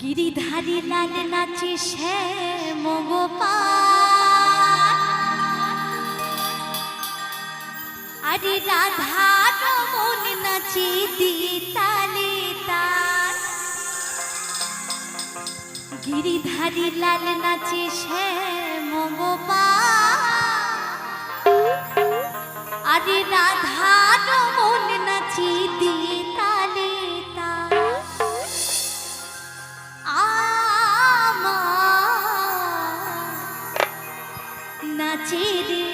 গিরিধারী লাল নাচে সে আরে রাধা রমন নাচি দিতালি গিরিধারী লাল নাচে শ্যাম আরে রাধা নাচিরে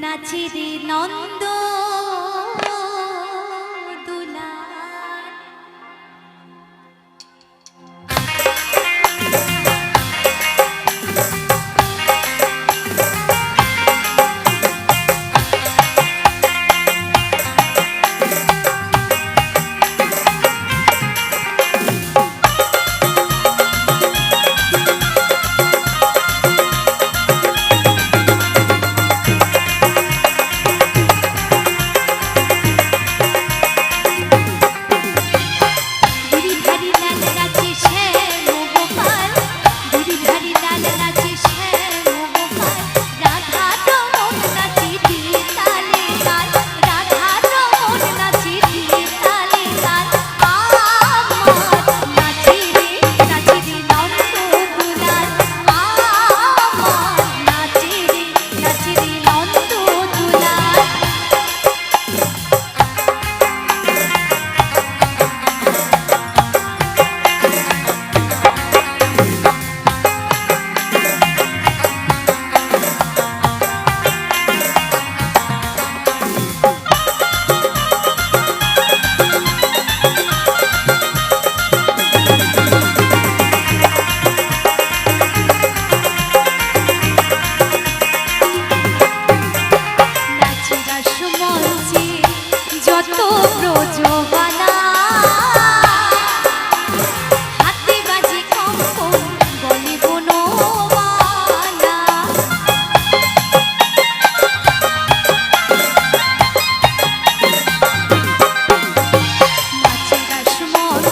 নাচিরে নন্দন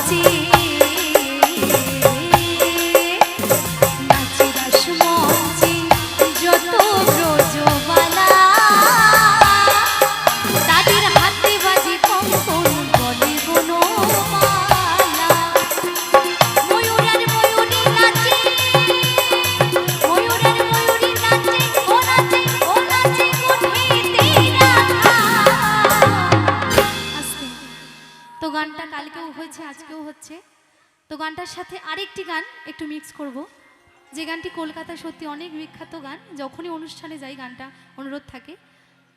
아직 হয়েছে, আজকেও হচ্ছে। তো গানটার সাথে আরেকটি গান একটু মিক্স করব। যে গানটি কলকাতা সত্যি অনেক বিখ্যাত গান, যখনই অনুষ্ঠানে যাই গানটা অনুরোধ থাকে।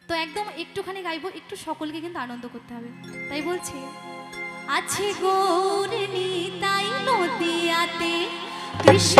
তো একদম একটুখানি গাইব, একটু সকলকে কিন্তু আনন্দ করতে হবে। তাই বলছি, আছে গৌরী তাই নদিয়াতে, কৃষ্ণ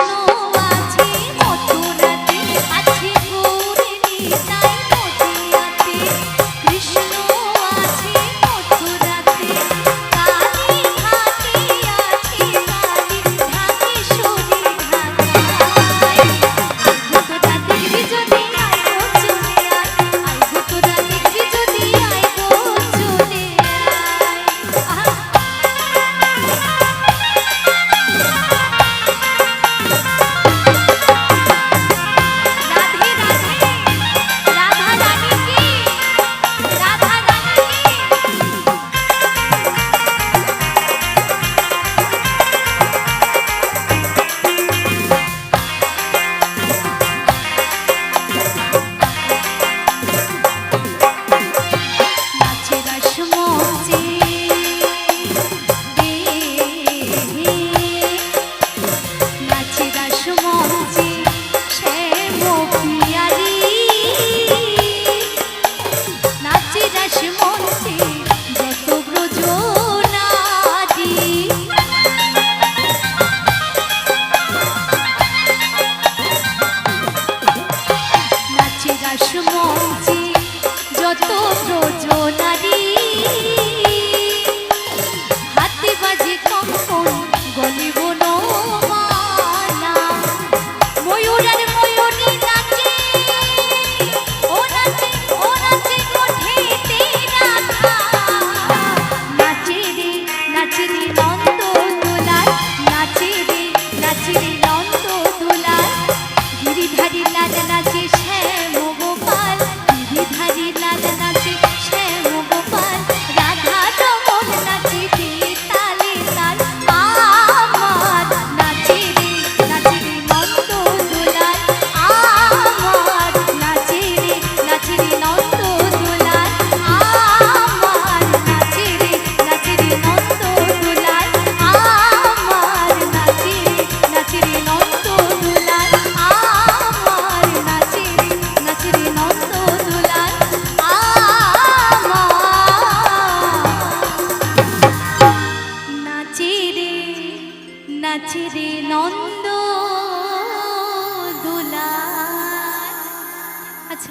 Oh,